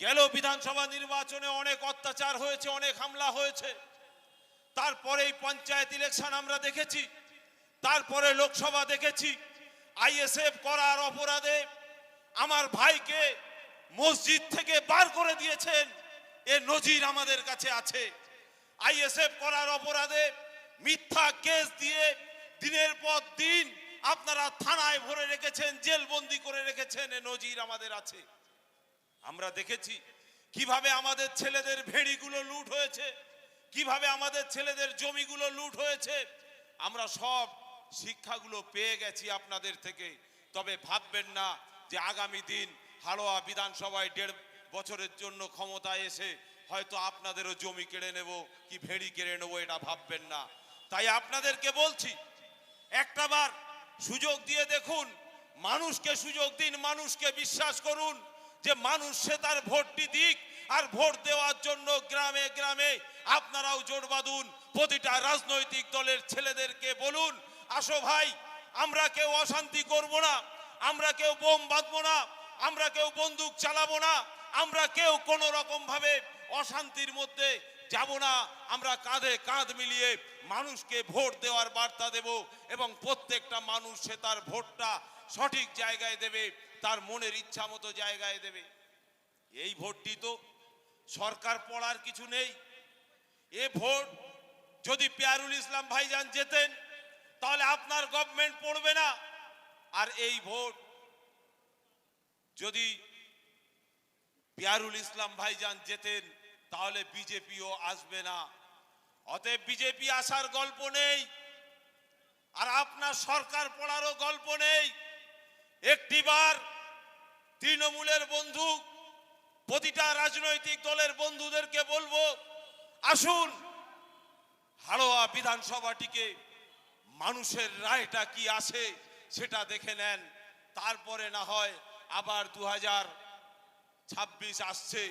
গেল বিধানসভা নির্বাচনে অনেক অত্যাচার হয়েছে, অনেক হামলা হয়েছে। তারপরেই পঞ্চায়েত ইলেকশন আমরা দেখেছি। তারপরে লোকসভা দেখেছি। আইএসএফ করার অপরাধে আমার ভাইকে মসজিদ থেকে বার করে দিয়েছেন। এ নজির আমাদের কাছে আছে। আইএসএফ করার অপরাধে মিথ্যা কেস দিয়ে দিনের পর দিন আপনারা থানায় ভরে রেখেছেন, জেলবন্দি করে রেখেছেন, এ নজির আমাদের আছে। আমরা দেখেছি কীভাবে আমাদের ছেলেদের ভেড়িগুলো লুট হয়েছে, কীভাবে আমাদের ছেলেদের জমিগুলো লুট হয়েছে, আমরা সব শিক্ষাগুলো পেয়ে গেছি আপনাদের থেকে। তবে ভাববেন না যে আগামী দিন হাড়োয়া বিধানসভায় দেড় বছরের জন্য ক্ষমতায় এসে হয়তো আপনাদেরও জমি কেড়ে নেব কি ভেড়ি কেড়ে নেব এটা ভাববেন না। তাই আপনাদেরকে বলছি একটাবার সুযোগ দিয়ে দেখুন, মানুষকে সুযোগ দিন, মানুষকে বিশ্বাস করুন। যে মানুষ সে তার ভোটটি দিক আর ভোট দেওয়ার জন্য গ্রামে গ্রামে আপনারাও জোর বাঁধুন। প্রতিটা রাজনৈতিক দলের ছেলেদেরকে বলুন, আসো ভাই, আমরা কেউ অশান্তি করব না, আমরা কেউ বোম বাঁধবো না, আমরা কেউ বন্দুক চালাবো না, আমরা কেউ কোনো রকম ভাবে অশান্তির মধ্যে যাব না, আমরা কাঁধে কাঁধ মিলিয়ে মানুষকে ভোট দেওয়ার বার্তা দেব এবং প্রত্যেকটা মানুষ সে তার ভোটটা সঠিক জায়গায় দেবে, তার মনের ইচ্ছা মতো জায়গায় দেবে। এই ভোটটি তো সরকার পড়ার কিছু নেই। এ ভোট যদি পেয়ারুল ইসলাম ভাইজান যেতেন তাহলে আপনার গভর্নমেন্ট পড়বে না। আর এই ভোট যদি পিয়ারুল ইসলাম ভাইজান যেতেন তাহলে বিজেপিও আসবে না। অতএব বিজেপি আসার গল্প নেই। আর আপনার সরকার পড়ারও গল্প নেই। একটিবার তৃণমূলের বন্ধু, প্রতিটা রাজনৈতিক দলের বন্ধুদেরকে বলব, আসুন, হাড়োয়া বিধানসভাটিকে মানুষের রায়টা কি আসে সেটা দেখে নেন। তারপরে না হয় আবার দু হাজার ছাব্বিশ আসছে।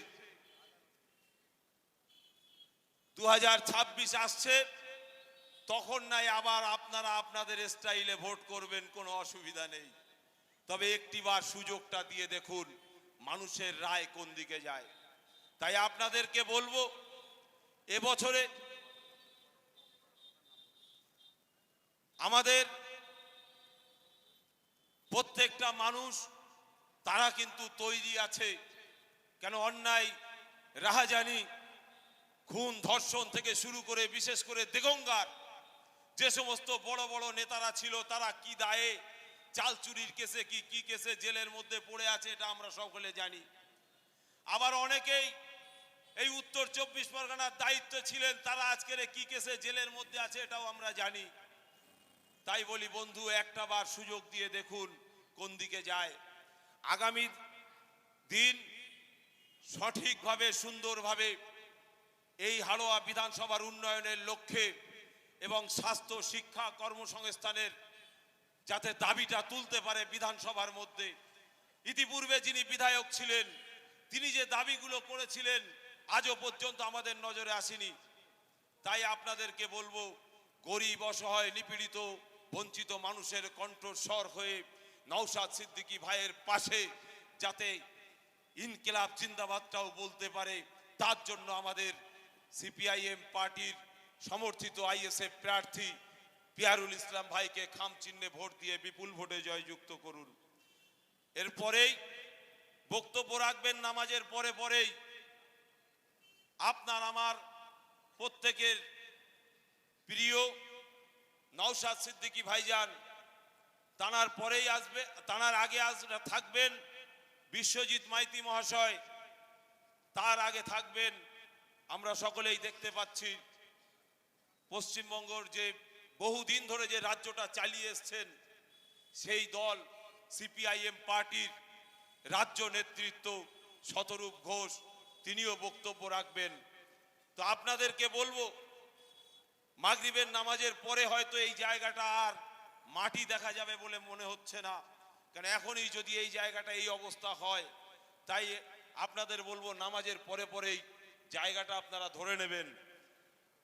দু হাজার ছাব্বিশ আসছে, তখন নাই আবার আপনারা আপনাদের স্টাইলে ভোট করবেন, কোনো অসুবিধা নেই। তবে একটিবার সুযোগটা দিয়ে দেখুন, মানুষের রায় কোন দিকে যায়। তাই আপনাদেরকে বলব এবছরে আমাদের প্রত্যেকটা মানুষ, তারা কিন্তু তৈরি আছে। কেন অন্যায়, রাহাজানি, খুন, ধর্ষণ থেকে শুরু করে, বিশেষ করে দেগঙ্গার যে সমস্ত বড় বড় নেতারা ছিল, তারা কি দায়ে চাল চুরির কেসে কি কি কেসে জেলের মধ্যে পড়ে আছে এটা আমরা সকলে জানি। আবার অনেকেই এই উত্তর চব্বিশ পরগনার দায়িত্ব ছিলেন, তারা আজকের কি কেসে জেলের মধ্যে আছে এটাও আমরা জানি। তাই বলি বন্ধু, একটা বার সুযোগ দিয়ে দেখুন কোন দিকে যায়। আগামী দিন সঠিকভাবে, সুন্দরভাবে এই হাড়োয়া বিধানসভার উন্নয়নের লক্ষ্যে এবং স্বাস্থ্য, শিক্ষা, কর্মসংস্থানের যাতে দাবিটা তুলতে পারে বিধানসভার মধ্যে। ইতিপূর্বে যিনি বিধায়ক ছিলেন, তিনি যে দাবিগুলো করেছিলেন, আজও পর্যন্ত আমাদের নজরে আসেনি। তাই আপনাদেরকে বলব, গরিব, অসহায়, নিপীড়িত, বঞ্চিত মানুষের কণ্ঠস্বর হয়ে নওশাদ সিদ্দিকী ভাইয়ের পাশে যাতে ইনকিলাব জিন্দাবাদটাও বলতে পারে, তার জন্য আমাদের সিপিআইএম পার্টির সমর্থিত আইএসএফ প্রার্থী পিয়ারুল ইসলাম ভাইকে খাম চিহ্নে ভোট দিয়ে বিপুল ভোটে জয়যুক্ত করুন। এরপরেই বক্তব্য রাখবেন নামাজের পরে পরেই। আপনার আমার প্রত্যেকের প্রিয় নওশাদ সিদ্দিকী ভাইজান, তানার পরেই আসবে, তানার আগে আসবে থাকবেন বিশ্বজিৎ মাইতি মহাশয়, তার আগে থাকবেন আমরা সকলেই দেখতে পাচ্ছি। পশ্চিমবঙ্গর যে বহুদিন ধরে যে রাজ্যটা চালিয়ে এসছেন, সেই দল সিপিআইএম পার্টির রাজ্য নেতৃত্ব শতরূপ ঘোষ, তিনিও বক্তব্য রাখবেন। তো আপনাদেরকে বলব, মাগরিবের নামাজের পরে হয়তো এই জায়গাটা আর মাটি দেখা যাবে বলে মনে হচ্ছে না। কারণ এখনই যদি এই জায়গাটা এই অবস্থা হয়, তাই আপনাদের বলব নামাজের পরে পরেই জায়গাটা আপনারা ধরে নেবেন।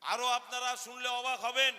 আরও আপনারা শুনলে অবাক হবেন